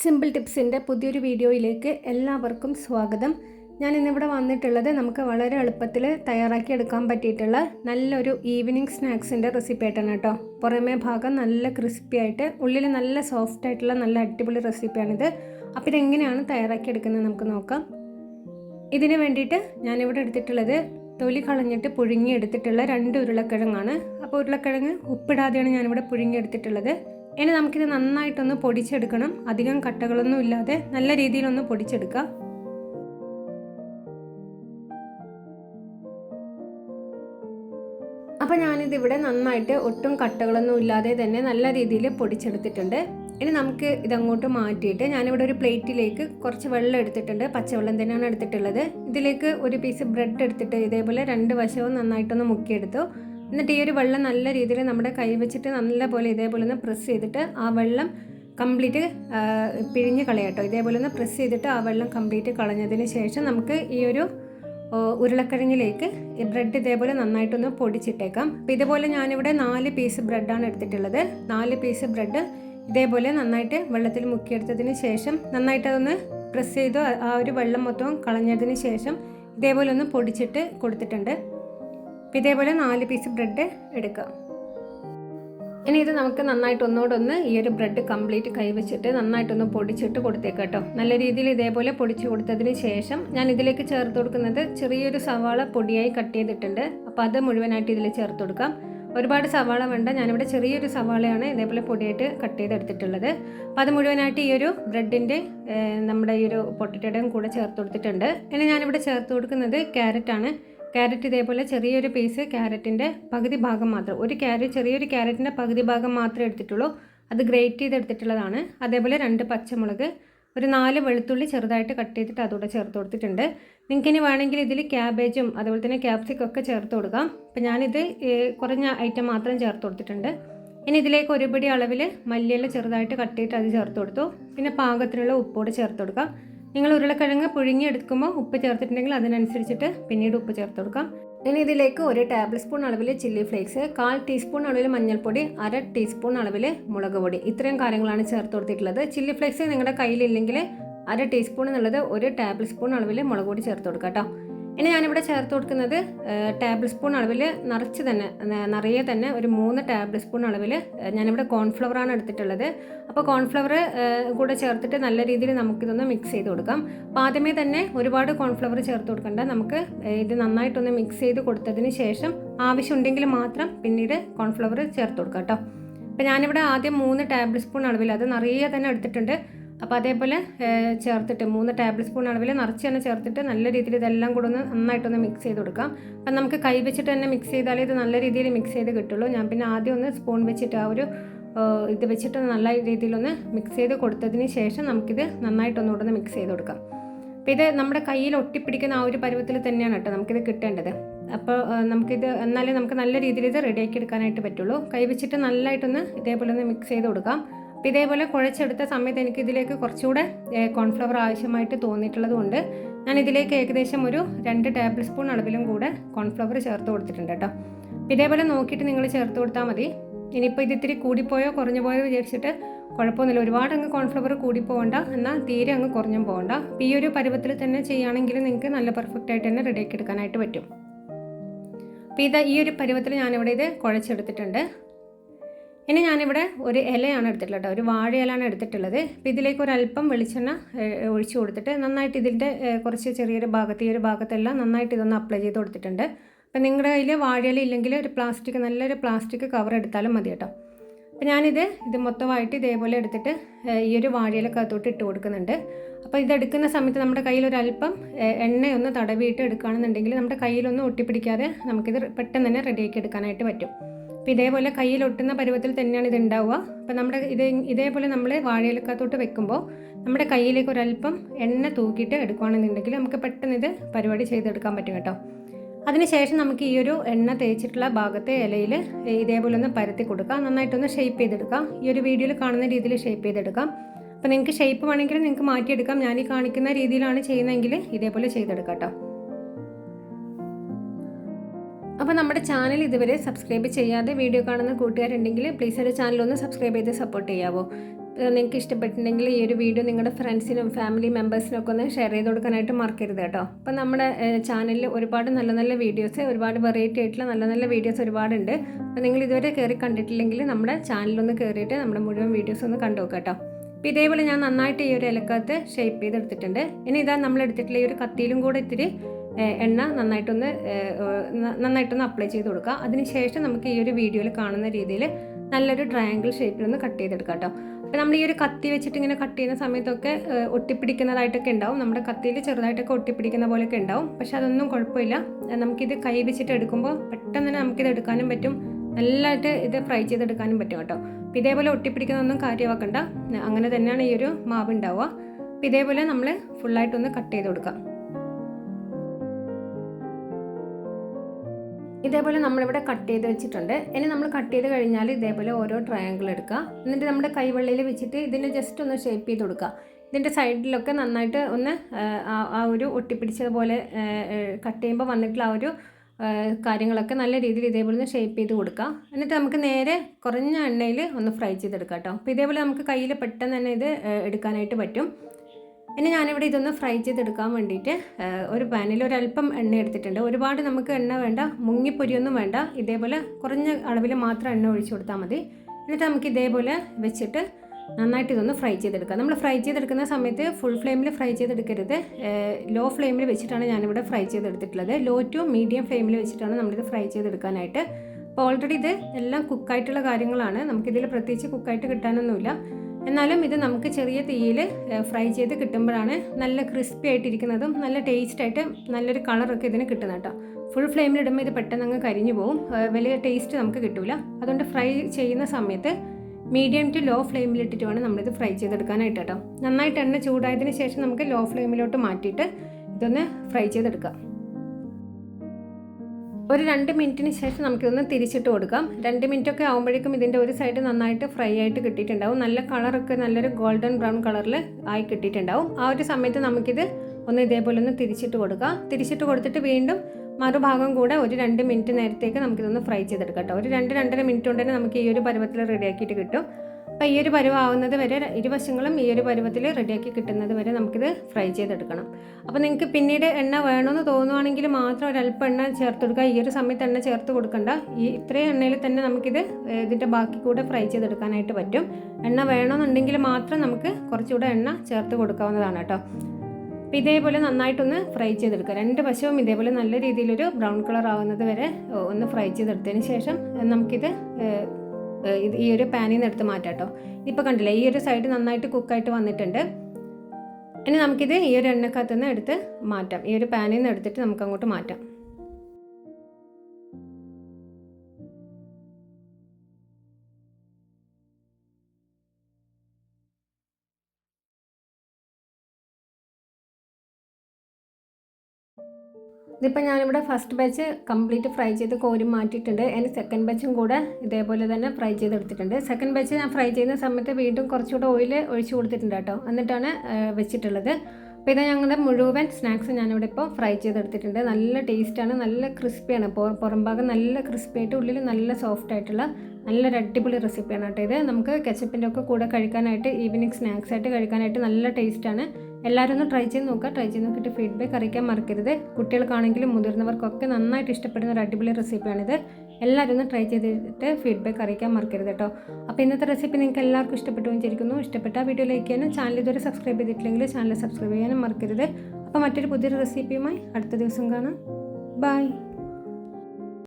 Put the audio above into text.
Simple ടിപ്സിന്റെ പുതിയൊരു വീഡിയോയിലേക്ക് എല്ലാവർക്കും സ്വാഗതം. ഞാൻ ഇന്നിവിടെ വന്നിട്ടുള്ളത് നമുക്ക് വളരെ എളുപ്പത്തിൽ തയ്യാറാക്കി എടുക്കാൻ പറ്റിയിട്ടുള്ള നല്ലൊരു ഈവനിങ് സ്നാക്സിന്റെ റെസിപ്പി ആയിട്ടാണ് കേട്ടോ. പുറമേ ഭാഗം നല്ല ക്രിസ്പി ആയിട്ട് ഉള്ളിൽ നല്ല സോഫ്റ്റ് ആയിട്ടുള്ള നല്ല അടിപൊളി റെസിപ്പിയാണിത് അപ്പോൾ ഇതെങ്ങനെയാണ് തയ്യാറാക്കി എടുക്കുന്നത് നമുക്ക് നോക്കാം. ഇതിന് വേണ്ടിയിട്ട് ഞാനിവിടെ എടുത്തിട്ടുള്ളത് തൊലി കളഞ്ഞിട്ട് പുഴുങ്ങി എടുത്തിട്ടുള്ള രണ്ട് ഉരുളക്കിഴങ്ങാണ്. അപ്പോൾ ഉരുളക്കിഴങ്ങ് ഉപ്പിടാതെയാണ് ഞാനിവിടെ പുഴുങ്ങി എടുത്തിട്ടുള്ളത്. ഇനി നമുക്കിത് നന്നായിട്ടൊന്ന് പൊടിച്ചെടുക്കണം. അധികം കട്ടകളൊന്നും ഇല്ലാതെ നല്ല രീതിയിലൊന്ന് പൊടിച്ചെടുക്കാം. അപ്പോൾ ഞാനിതിവിടെ നന്നായിട്ട് ഒട്ടും കട്ടകളൊന്നും ഇല്ലാതെ തന്നെ നല്ല രീതിയിൽ പൊടിച്ചെടുത്തിട്ടുണ്ട്. ഇനി നമുക്ക് ഇതങ്ങോട്ട് മാറ്റിയിട്ട് ഞാനിവിടെ ഒരു പ്ലേറ്റിലേക്ക് കുറച്ച് വെള്ളം എടുത്തിട്ടുണ്ട്. പച്ചവെള്ളം തന്നെയാണ് എടുത്തിട്ടുള്ളത്. ഇതിലേക്ക് ഒരു പീസ് ബ്രെഡ് എടുത്തിട്ട് ഇതേപോലെ രണ്ട് വശവും നന്നായിട്ടൊന്ന് മുക്കിയെടുത്തു. എന്നിട്ട് ഈ ഒരു വെള്ളം നല്ല രീതിയിൽ നമ്മുടെ കൈ വെച്ചിട്ട് നല്ലപോലെ ഇതേപോലെ ഒന്ന് പ്രസ് ചെയ്തിട്ട് ആ വെള്ളം കംപ്ലീറ്റ് പിഴിഞ്ഞ് കളയാട്ടോ ഇതേപോലെ ഒന്ന് പ്രസ് ചെയ്തിട്ട് ആ വെള്ളം കംപ്ലീറ്റ് കളഞ്ഞതിന് ശേഷം നമുക്ക് ഈ ഒരു ഉരുളക്കിഴങ്ങിലേക്ക് ബ്രെഡ് ഇതേപോലെ നന്നായിട്ടൊന്ന് പൊടിച്ചിട്ടേക്കാം. അപ്പോൾ ഇതുപോലെ ഞാനിവിടെ നാല് പീസ് ബ്രെഡാണ് എടുത്തിട്ടുള്ളത്. നാല് പീസ് ബ്രെഡ് ഇതേപോലെ നന്നായിട്ട് വെള്ളത്തിൽ മുക്കിയെടുത്തതിന് ശേഷം നന്നായിട്ട് അതൊന്ന് പ്രസ് ചെയ്ത് ആ ഒരു വെള്ളം മൊത്തവും കളഞ്ഞതിന് ശേഷം ഇതേപോലെ ഒന്ന് പൊടിച്ചിട്ട് കൊടുത്തിട്ടുണ്ട്. അപ്പോൾ ഇതേപോലെ നാല് പീസ് ബ്രെഡ് എടുക്കുക ഇനി ഇത് നമുക്ക് നന്നായിട്ട് ഒന്നുകൂടെ ഒന്ന് ഈ ഒരു ബ്രെഡ് കംപ്ലീറ്റ് കൈവച്ചിട്ട് നന്നായിട്ടൊന്ന് പൊടിച്ചിട്ട് കൊടുത്തേക്കാം കേട്ടോ. നല്ല രീതിയിൽ ഇതേപോലെ പൊടിച്ച് കൊടുത്തതിന് ശേഷം ഞാൻ ഇതിലേക്ക് ചേർത്ത് കൊടുക്കുന്നത് ചെറിയൊരു സവാള പൊടിയായി കട്ട് ചെയ്തിട്ടുണ്ട്. അപ്പോൾ അത് മുഴുവനായിട്ട് ഇതിൽ ചേർത്ത് കൊടുക്കാം. ഒരുപാട് സവാള വേണ്ട. ഞാനിവിടെ ചെറിയൊരു സവാളയാണ് ഇതേപോലെ പൊടിയായിട്ട് കട്ട് ചെയ്തെടുത്തിട്ടുള്ളത്. അപ്പോൾ അത് മുഴുവനായിട്ട് ഈ ഒരു ബ്രെഡിന്റെ നമ്മുടെ ഈ ഒരു പൊട്ടറ്റോയുടെയും കൂടെ ചേർത്ത് കൊടുത്തിട്ടുണ്ട്. ഇനി ഞാനിവിടെ ചേർത്ത് കൊടുക്കുന്നത് ക്യാരറ്റാണ് ക്യാരറ്റ് ഇതേപോലെ ചെറിയൊരു പീസ് ക്യാരറ്റിന്റെ പകുതി ഭാഗം മാത്രം ഒരു ക്യാരറ്റ് ചെറിയൊരു ക്യാരറ്റിന്റെ പകുതി ഭാഗം മാത്രമേ എടുത്തിട്ടുള്ളൂ. അത് ഗ്രേറ്റ് ചെയ്തെടുത്തിട്ടുള്ളതാണ്. അതേപോലെ രണ്ട് പച്ചമുളക് ഒരു നാല് വെളുത്തുള്ളി ചെറുതായിട്ട് കട്ട് ചെയ്തിട്ട് അതുകൂടെ ചേർത്ത് കൊടുത്തിട്ടുണ്ട്. നിങ്ങൾക്ക് ഇനി വേണമെങ്കിൽ ഇതിൽ ക്യാബേജും അതുപോലെ തന്നെ ക്യാപ്സിക്കും ഒക്കെ ചേർത്ത് കൊടുക്കാം. അപ്പം ഞാനിത് കുറഞ്ഞ ഐറ്റം മാത്രം ചേർത്ത് കൊടുത്തിട്ടുണ്ട്. ഇനി ഇതിലേക്ക് ഒരുപടി അളവിൽ മല്ലിയില ചെറുതായിട്ട് കട്ട് ചെയ്തിട്ട് അത് ചേർത്ത് കൊടുത്തു. പിന്നെ പാകത്തിനുള്ള ഉപ്പോട് ചേർത്ത് കൊടുക്കാം. നിങ്ങൾ ഉരുളക്കിഴങ്ങ് പുഴുങ്ങി എടുക്കുമ്പോൾ ഉപ്പ് ചേർത്തിട്ടുണ്ടെങ്കിൽ അതിനനുസരിച്ചിട്ട് പിന്നീട് ഉപ്പ് ചേർത്ത് കൊടുക്കാം. ഇനി ഇതിലേക്ക് ഒരു ടേബിൾ സ്പൂൺ അളവിൽ ചില്ലി ഫ്ലേക്സ് കാൽ ടീസ്പൂൺ അളവിൽ മഞ്ഞൾപ്പൊടി അര ടീസ്പൂൺ അളവിൽ മുളക് പൊടി. ഇത്രയും കാര്യങ്ങളാണ് ചേർത്ത് കൊടുത്തിട്ടുള്ളത്. ചില്ലി ഫ്ലേക്സ് നിങ്ങളുടെ കയ്യിലില്ലെങ്കിൽ അര ടീസ്പൂൺ എന്നുള്ളത് ഒരു ടേബിൾ സ്പൂൺ അളവിൽ മുളക് പൊടി ചേർത്ത് കൊടുക്കാം കേട്ടോ ഇനി ഞാനിവിടെ ചേർത്ത് കൊടുക്കുന്നത് ടേബിൾ സ്പൂൺ അളവിൽ നിറച്ച് തന്നെ നിറയെ തന്നെ ഒരു മൂന്ന് ടേബിൾ സ്പൂൺ അളവിൽ ഞാനിവിടെ കോൺഫ്ലവർ ആണ് എടുത്തിട്ടുള്ളത്. അപ്പോൾ കോൺഫ്ലവർ കൂടെ ചേർത്തിട്ട് നല്ല രീതിയിൽ നമുക്കിതൊന്ന് മിക്സ് ചെയ്ത് കൊടുക്കാം. അപ്പോൾ ആദ്യമേ തന്നെ ഒരുപാട് കോൺഫ്ലവർ ചേർത്ത് കൊടുക്കണ്ട. നമുക്ക് ഇത് നന്നായിട്ടൊന്ന് മിക്സ് ചെയ്ത് കൊടുത്തതിന് ശേഷം ആവശ്യമുണ്ടെങ്കിൽ മാത്രം പിന്നീട് കോൺഫ്ലവർ ചേർത്ത് കൊടുക്കാം കേട്ടോ. അപ്പോൾ ഞാനിവിടെ ആദ്യം മൂന്ന് ടേബിൾ സ്പൂൺ അളവിൽ അത് നിറയെ തന്നെ എടുത്തിട്ടുണ്ട്. അപ്പോൾ അതേപോലെ ചേർത്തിട്ട് മൂന്ന് ടേബിൾ സ്പൂൺ അളവിൽ നിറച്ച് തന്നെ ചേർത്തിട്ട് നല്ല രീതിയിൽ ഇതെല്ലാം കൂടെ ഒന്ന് നന്നായിട്ടൊന്ന് മിക്സ് ചെയ്ത് കൊടുക്കാം. അപ്പം നമുക്ക് കൈ വെച്ചിട്ട് തന്നെ മിക്സ് ചെയ്താലേ ഇത് നല്ല രീതിയിൽ മിക്സ് ചെയ്ത് കിട്ടുള്ളൂ. ഞാൻ പിന്നെ ആദ്യം ഒന്ന് സ്പൂൺ വെച്ചിട്ട് ആ ഒരു ഇത് വെച്ചിട്ട് നല്ല രീതിയിലൊന്ന് മിക്സ് ചെയ്ത് കൊടുത്തതിന് ശേഷം നമുക്കിത് നന്നായിട്ടൊന്നുകൂടെ ഒന്ന് മിക്സ് ചെയ്ത് കൊടുക്കാം. അപ്പോൾ ഇത് നമ്മുടെ കയ്യിൽ ഒട്ടിപ്പിടിക്കുന്ന ആ ഒരു പരുവത്തിൽ തന്നെയാണ് കേട്ടോ നമുക്കിത് കിട്ടേണ്ടത്. അപ്പോൾ നമുക്കിത് എന്നാലേ നമുക്ക് നല്ല രീതിയിൽ ഇത് റെഡിയാക്കി എടുക്കാനായിട്ട് പറ്റുള്ളൂ. കൈ വെച്ചിട്ട് നല്ലതായിട്ടൊന്ന് ഇതേപോലെ ഒന്ന് മിക്സ് ചെയ്ത് കൊടുക്കാം. അപ്പോൾ ഇതേപോലെ കുഴച്ചെടുത്ത സമയത്ത് എനിക്ക് ഇതിലേക്ക് കുറച്ചുകൂടെ കോൺഫ്ലവർ ആവശ്യമായിട്ട് തോന്നിയിട്ടുള്ളത് കൊണ്ട് ഞാൻ ഇതിലേക്ക് ഏകദേശം ഒരു രണ്ട് ടേബിൾ സ്പൂൺ അളവിലും കൂടെ കോൺഫ്ലവർ ചേർത്ത് കൊടുത്തിട്ടുണ്ട് കേട്ടോ. അപ്പോൾ ഇതേപോലെ നോക്കിയിട്ട് നിങ്ങൾ ചേർത്ത് കൊടുത്താൽ മതി. ഇനിയിപ്പോൾ ഇത് ഇത്തിരി കൂടിപ്പോയോ കുറഞ്ഞു പോയോ വിചാരിച്ചിട്ട് കുഴപ്പമൊന്നുമില്ല. ഒരുപാട് അങ്ങ് കോൺഫ്ലവർ കൂടി കൂടിപ്പോകണ്ട എന്നാൽ തീരെ അങ്ങ് കുറഞ്ഞും പോകണ്ട. ഈ ഒരു പരുവത്തിൽ തന്നെ ചെയ്യുകയാണെങ്കിൽ നിങ്ങൾക്ക് നല്ല പെർഫെക്റ്റ് ആയിട്ട് തന്നെ റെഡിയാക്കി എടുക്കാനായിട്ട് പറ്റും. അപ്പോൾ ഇത് ഈ ഒരു പരുവത്തിൽ ഞാനിവിടെ ഇത് കുഴച്ചെടുത്തിട്ടുണ്ട്. ഇനി ഞാനിവിടെ ഒരു ഇലയാണ് എടുത്തിട്ടുള്ളത് ഒരു വാഴയിലാണ് എടുത്തിട്ടുള്ളത്. അപ്പോൾ ഇതിലേക്ക് ഒരല്പം വെളിച്ചെണ്ണ ഒഴിച്ചു കൊടുത്തിട്ട് നന്നായിട്ട് ഇതിന്റെ കുറച്ച് ചെറിയൊരു ഭാഗത്ത് ഈ ഒരു ഭാഗത്തെല്ലാം നന്നായിട്ട് ഇതൊന്ന് അപ്ലൈ ചെയ്ത് കൊടുത്തിട്ടുണ്ട്. അപ്പോൾ നിങ്ങളുടെ കയ്യിൽ വാഴയില ഇല്ലെങ്കിൽ ഒരു പ്ലാസ്റ്റിക് നല്ലൊരു പ്ലാസ്റ്റിക് കവർ എടുത്താലും മതി കേട്ടോ. അപ്പോൾ ഞാനിത് ഇത് മൊത്തമായിട്ട് ഇതേപോലെ എടുത്തിട്ട് ഈ ഒരു വാഴയിലക്കകത്തോട്ട് ഇട്ട് കൊടുക്കുന്നുണ്ട്. അപ്പോൾ ഇതെടുക്കുന്ന സമയത്ത് നമ്മുടെ കയ്യിൽ ഒരല്പം എണ്ണയൊന്ന് തടവിയിട്ട് എടുക്കുകയാണെന്നുണ്ടെങ്കിൽ നമ്മുടെ കയ്യിലൊന്നും ഒട്ടിപ്പിടിക്കാതെ നമുക്കിത് പെട്ടെന്ന് തന്നെ റെഡിയാക്കി എടുക്കാനായിട്ട് പറ്റും. അപ്പോൾ ഇതേപോലെ കയ്യിൽ ഒട്ടുന്ന പരുവത്തിൽ തന്നെയാണ് ഇത് ഉണ്ടാവുക. അപ്പോൾ നമ്മുടെ ഇത് ഇതേപോലെ നമ്മൾ വാഴയിലക്കകത്തോട്ട് വെക്കുമ്പോൾ നമ്മുടെ കയ്യിലേക്ക് ഒരല്പം എണ്ണ തൂക്കിയിട്ട് എടുക്കുകയാണെന്നുണ്ടെങ്കിൽ നമുക്ക് പെട്ടെന്ന് ഇത് പരിപാടി ചെയ്തെടുക്കാൻ പറ്റും കേട്ടോ. അതിനുശേഷം നമുക്ക് ഈ ഒരു എണ്ണ തേച്ചിട്ടുള്ള ഭാഗത്തെ ഇലയിൽ ഇതേപോലെ ഒന്ന് പരത്തി കൊടുക്കാം. നന്നായിട്ടൊന്ന് ഷേപ്പ് ചെയ്തെടുക്കാം. ഈ ഒരു വീഡിയോയിൽ കാണുന്ന രീതിയിൽ ഷേപ്പ് ചെയ്തെടുക്കാം. അപ്പോൾ നിങ്ങൾക്ക് ഷേപ്പ് വേണമെങ്കിൽ നിങ്ങൾക്ക് മാറ്റിയെടുക്കാം. ഞാൻ ഈ കാണിക്കുന്ന രീതിയിലാണ് ചെയ്യുന്നതെങ്കിൽ ഇതേപോലെ ചെയ്തെടുക്കാം കേട്ടോ. അപ്പോൾ നമ്മുടെ ചാനൽ ഇതുവരെ സബ്സ്ക്രൈബ് ചെയ്യാതെ വീഡിയോ കാണുന്ന കൂട്ടുകാരുണ്ടെങ്കിൽ പ്ലീസ് എന്റെ ചാനൽ ഒന്ന് സബ്സ്ക്രൈബ് ചെയ്ത് സപ്പോർട്ട് ചെയ്യാവോ. നിങ്ങൾക്ക് ഇഷ്ടപ്പെട്ടിട്ടുണ്ടെങ്കിൽ ഈ ഒരു വീഡിയോ നിങ്ങളുടെ ഫ്രണ്ട്സിനും ഫാമിലി മെമ്പേഴ്സിനൊക്കെ ഒന്ന് ഷെയർ ചെയ്ത് കൊടുക്കാനായിട്ട് മറക്കരുത് കേട്ടോ. അപ്പം നമ്മുടെ ചാനലിൽ ഒരുപാട് നല്ല നല്ല വീഡിയോസ് ഒരുപാട് വെറൈറ്റി ആയിട്ടുള്ള നല്ല നല്ല വീഡിയോസ് ഒരുപാടുണ്ട്. അപ്പോൾ നിങ്ങൾ ഇതുവരെ കയറി കണ്ടിട്ടില്ലെങ്കിൽ നമ്മുടെ ചാനലൊന്ന് കയറിയിട്ട് നമ്മുടെ മുഴുവൻ വീഡിയോസ് ഒന്ന് കണ്ടു കേട്ടോ. അപ്പോൾ ഇതേപോലെ ഞാൻ നന്നായിട്ട് ഈ ഒരു ഇലക്കകത്ത് ഷേപ്പ് ചെയ്തെടുത്തിട്ടുണ്ട്. ഇനി ഇതാ നമ്മൾ എടുത്തിട്ടുള്ള ഈ ഒരു കത്തിയിലും കൂടെ ഇത്തിരി എണ്ണ നന്നായിട്ടൊന്ന് നന്നായിട്ടൊന്ന് അപ്ലൈ ചെയ്ത് കൊടുക്കുക. അതിനുശേഷം നമുക്ക് ഈ ഒരു വീഡിയോയിൽ കാണുന്ന രീതിയിൽ നല്ലൊരു ട്രയാങ്കിൾ ഷേപ്പിലൊന്ന് കട്ട് ചെയ്തെടുക്കാം കേട്ടോ അപ്പോൾ നമ്മൾ ഈ ഒരു കത്തി വെച്ചിട്ട് ഇങ്ങനെ കട്ട് ചെയ്യുന്ന സമയത്തൊക്കെ ഒട്ടിപ്പിടിക്കുന്നതായിട്ടൊക്കെ ഉണ്ടാവും. നമ്മുടെ കത്തിയിൽ ചെറുതായിട്ടൊക്കെ ഒട്ടിപ്പിടിക്കുന്ന പോലെയൊക്കെ ഉണ്ടാവും. പക്ഷെ അതൊന്നും കുഴപ്പമില്ല. നമുക്കിത് കൈ വെച്ചിട്ട് എടുക്കുമ്പോൾ പെട്ടെന്ന് തന്നെ നമുക്കിത് എടുക്കാനും പറ്റും. നല്ലതായിട്ട് ഇത് ഫ്രൈ ചെയ്തെടുക്കാനും പറ്റും കേട്ടോ. അപ്പോൾ ഇതേപോലെ ഒട്ടിപ്പിടിക്കുന്നതൊന്നും കാര്യമാക്കണ്ട. അങ്ങനെ തന്നെയാണ് ഈ ഒരു മാവ് ഉണ്ടാവുക. അപ്പോൾ ഇതേപോലെ നമ്മൾ ഫുള്ളായിട്ടൊന്ന് കട്ട് ചെയ്ത് കൊടുക്കാം. ഇതേപോലെ നമ്മളിവിടെ കട്ട് ചെയ്ത് വെച്ചിട്ടുണ്ട്. ഇനി നമ്മൾ കട്ട് ചെയ്ത് കഴിഞ്ഞാൽ ഇതേപോലെ ഓരോ ട്രയാങ്കിൾ എടുക്കുക. എന്നിട്ട് നമ്മുടെ കൈവെള്ളയിൽ വെച്ചിട്ട് ഇതിനെ ജസ്റ്റ് ഒന്ന് ഷേപ്പ് ചെയ്ത് കൊടുക്കുക. ഇതിന്റെ സൈഡിലൊക്കെ നന്നായിട്ട് ഒന്ന് ആ, ഒരു ഒട്ടിപ്പിടിച്ചതുപോലെ കട്ട് ചെയ്യുമ്പോൾ വന്നിട്ടുള്ള ആ ഒരു കാര്യങ്ങളൊക്കെ നല്ല രീതിയിൽ ഇതേപോലെ ഒന്ന് ഷേപ്പ് ചെയ്ത് കൊടുക്കുക. എന്നിട്ട് നമുക്ക് നേരെ കുറഞ്ഞ എണ്ണയിൽ ഒന്ന് ഫ്രൈ ചെയ്തെടുക്കാം കേട്ടോ. അപ്പോൾ ഇതേപോലെ നമുക്ക് കയ്യിൽ പെട്ടെന്ന് തന്നെ ഇത് എടുക്കാനായിട്ട് പറ്റും. ഇനി ഞാനിവിടെ ഇതൊന്ന് ഫ്രൈ ചെയ്തെടുക്കാൻ വേണ്ടിയിട്ട് ഒരു പാനിൽ ഒരല്പം എണ്ണ എടുത്തിട്ടുണ്ട്. ഒരുപാട് നമുക്ക് എണ്ണ വേണ്ട മുങ്ങിപ്പൊരിയൊന്നും വേണ്ട. ഇതേപോലെ കുറഞ്ഞ അളവിൽ മാത്രം എണ്ണ ഒഴിച്ചു കൊടുത്താൽ മതി. എന്നിട്ട് നമുക്ക് ഇതേപോലെ വെച്ചിട്ട് നന്നായിട്ട് ഇതൊന്ന് ഫ്രൈ ചെയ്തെടുക്കാം. നമ്മൾ ഫ്രൈ ചെയ്തെടുക്കുന്ന സമയത്ത് ഫുൾ ഫ്ലെയിമിൽ ഫ്രൈ ചെയ്തെടുക്കരുത്. ലോ ഫ്ലെയിമിൽ വെച്ചിട്ടാണ് ഞാനിവിടെ ഫ്രൈ ചെയ്തെടുത്തിട്ടുള്ളത്. ലോ ടു മീഡിയം ഫ്ലെയിമിൽ വെച്ചിട്ടാണ് നമ്മളിത് ഫ്രൈ ചെയ്തെടുക്കാനായിട്ട്. അപ്പോൾ ഓൾറെഡി ഇത് എല്ലാം കുക്കായിട്ടുള്ള കാര്യങ്ങളാണ്. നമുക്കിതിൽ പ്രത്യേകിച്ച് കുക്കായിട്ട് കിട്ടാനൊന്നുമില്ല. എന്നാലും ഇത് നമുക്ക് ചെറിയ തീയിൽ ഫ്രൈ ചെയ്ത് കിട്ടുമ്പോഴാണ് നല്ല ക്രിസ്പി ആയിട്ടിരിക്കുന്നതും നല്ല ടേസ്റ്റ് ആയിട്ട് നല്ലൊരു കളറൊക്കെ ഇതിന് കിട്ടുന്നത് കേട്ടോ. ഫുൾ ഫ്ലെയിമിൽ ഇടുമ്പോൾ ഇത് പെട്ടെന്ന് അങ്ങ് കരിഞ്ഞു പോകും വലിയ ടേസ്റ്റ് നമുക്ക് കിട്ടില്ല അതുകൊണ്ട് ഫ്രൈ ചെയ്യുന്ന സമയത്ത് മീഡിയം ടു ലോ ഫ്ലെയിമിലിട്ടിട്ട് വേണം നമ്മളിത് ഫ്രൈ ചെയ്തെടുക്കാനായിട്ട് കേട്ടോ. നന്നായിട്ട് എണ്ണ ചൂടായതിന് ശേഷം നമുക്ക് ലോ ഫ്ലെയിമിലോട്ട് മാറ്റിയിട്ട് ഇതൊന്ന് ഫ്രൈ ചെയ്തെടുക്കാം. ഒരു രണ്ട് മിനിറ്റിന് ശേഷം നമുക്കിതൊന്ന് തിരിച്ചിട്ട് കൊടുക്കാം. രണ്ട് മിനിറ്റ് ഒക്കെ ആകുമ്പോഴേക്കും ഇതിന്റെ ഒരു സൈഡ് നന്നായിട്ട് ഫ്രൈ ആയിട്ട് കിട്ടിയിട്ടുണ്ടാവും. നല്ല കളറൊക്കെ നല്ലൊരു ഗോൾഡൻ ബ്രൗൺ കളറിൽ ആയി കിട്ടിയിട്ടുണ്ടാവും. ആ ഒരു സമയത്ത് നമുക്കിത് ഒന്ന് ഇതേപോലെ ഒന്ന് തിരിച്ചിട്ട് കൊടുക്കാം. തിരിച്ചിട്ട് കൊടുത്തിട്ട് വീണ്ടും മറുഭാഗം കൂടെ ഒരു രണ്ട് മിനിറ്റ് നേരത്തേക്ക് നമുക്കിതൊന്ന് ഫ്രൈ ചെയ്തെടുക്കാം കേട്ടോ. ഒരു രണ്ട് രണ്ടര മിനിറ്റ് കൊണ്ട് തന്നെ നമുക്ക് ഈ ഒരു പരുവത്തിൽ റെഡിയാക്കിയിട്ട് കിട്ടും. അപ്പോൾ ഈ ഒരു പരുവാവുന്നത് വരെ ഇരുവശങ്ങളും ഈ ഒരു പരുവത്തിൽ റെഡിയാക്കി കിട്ടുന്നത് വരെ നമുക്കിത് ഫ്രൈ ചെയ്തെടുക്കണം. അപ്പോൾ നിങ്ങൾക്ക് പിന്നീട് എണ്ണ വേണമെന്ന് തോന്നുവാണെങ്കിൽ മാത്രം ഒരല്പം എണ്ണ ചേർത്ത് കൊടുക്കുക ഈ ഒരു സമയത്ത് എണ്ണ ചേർത്ത് കൊടുക്കണ്ട. ഈ ഇത്രയും എണ്ണയിൽ തന്നെ നമുക്കിത് ഇതിന്റെ ബാക്കി കൂടെ ഫ്രൈ ചെയ്തെടുക്കാനായിട്ട് പറ്റും. എണ്ണ വേണമെന്നുണ്ടെങ്കിൽ മാത്രം നമുക്ക് കുറച്ചുകൂടെ എണ്ണ ചേർത്ത് കൊടുക്കാവുന്നതാണ് കേട്ടോ. അപ്പോൾ ഇതേപോലെ നന്നായിട്ടൊന്ന് ഫ്രൈ ചെയ്തെടുക്കുക. രണ്ട് വശവും ഇതേപോലെ നല്ല രീതിയിലൊരു ബ്രൗൺ കളർ ആവുന്നത് വരെ ഒന്ന് ഫ്രൈ ചെയ്തെടുത്തതിന് ശേഷം നമുക്കിത് ഇത് ഈ ഒരു പാനിൽ നിന്ന് എടുത്ത് മാറ്റാം കേട്ടോ ഇപ്പോൾ കണ്ടില്ലേ ഈ ഒരു സൈഡ് നന്നായിട്ട് കുക്കായിട്ട് വന്നിട്ടുണ്ട്. ഇനി നമുക്കിത് ഈ ഒരു എണ്ണക്കകത്ത് നിന്ന് എടുത്ത് മാറ്റാം. ഈ ഒരു പാനിൽ നിന്ന് എടുത്തിട്ട് നമുക്ക് അങ്ങോട്ട് മാറ്റാം. ഇതിപ്പോൾ ഞാനിവിടെ ഫസ്റ്റ് ബാച്ച് കംപ്ലീറ്റ് ഫ്രൈ ചെയ്ത് കോരി മാറ്റിയിട്ടുണ്ട്. എന്റെ സെക്കൻഡ് ബാച്ചും കൂടെ ഇതേപോലെ തന്നെ ഫ്രൈ ചെയ്തെടുത്തിട്ടുണ്ട്. സെക്കൻഡ് ബാച്ച് ഞാൻ ഫ്രൈ ചെയ്യുന്ന സമയത്ത് വീണ്ടും കുറച്ചുകൂടെ ഓയിൽ ഒഴിച്ച് കൊടുത്തിട്ടുണ്ട് കേട്ടോ. എന്നിട്ടാണ് വെച്ചിട്ടുള്ളത്. അപ്പോൾ ഇത് ഞങ്ങളുടെ മുഴുവൻ സ്നാക്സ് ഞാനിവിടെ ഇപ്പോൾ ഫ്രൈ ചെയ്തെടുത്തിട്ടുണ്ട്. നല്ല ടേസ്റ്റാണ് നല്ല ക്രിസ്പിയാണ് പുറം ഭാഗം നല്ല ക്രിസ്പി ആയിട്ട് ഉള്ളിൽ നല്ല സോഫ്റ്റ് ആയിട്ടുള്ള നല്ലൊരു അടിപൊളി റെസിപ്പിയാണ് കേട്ടോ ഇത്. നമുക്ക് കെച്ചപ്പിന്റെ ഒക്കെ കൂടെ കഴിക്കാനായിട്ട് ഈവനിങ് സ്നാക്സ് ആയിട്ട് കഴിക്കാനായിട്ട് നല്ല ടേസ്റ്റാണ് എല്ലാവരും ഒന്ന് ട്രൈ ചെയ്ത് നോക്കുക ട്രൈ ചെയ്ത് നോക്കിയിട്ട് ഫീഡ്ബാക്ക് അറിയിക്കാൻ മറക്കരുത്. കുട്ടികൾക്കാണെങ്കിലും മുതിർന്നവർക്കൊക്കെ നന്നായിട്ട് ഇഷ്ടപ്പെടുന്ന ഒരു അടിപൊളി റെസിപ്പിയാണിത് എല്ലാവരും ഒന്ന് ട്രൈ ചെയ്തിട്ട് ഫീഡ്ബാക്ക് അറിയിക്കാൻ മറക്കരുത് കേട്ടോ. അപ്പോൾ ഇന്നത്തെ റെസിപ്പി നിങ്ങൾക്ക് എല്ലാവർക്കും ഇഷ്ടപ്പെട്ടു വിചാരിക്കുന്നു. ഇഷ്ടപ്പെട്ട വീഡിയോ ലൈക്ക് ചെയ്യാനും ചാനൽ ഇതുവരെ സബ്സ്ക്രൈബ് ചെയ്തിട്ടില്ലെങ്കിൽ ചാനൽ സബ്സ്ക്രൈബ് ചെയ്യാനും മറക്കരുത്. അപ്പോൾ മറ്റൊരു പുതിയൊരു റെസിപ്പിയുമായി അടുത്ത ദിവസം കാണാം. ബൈ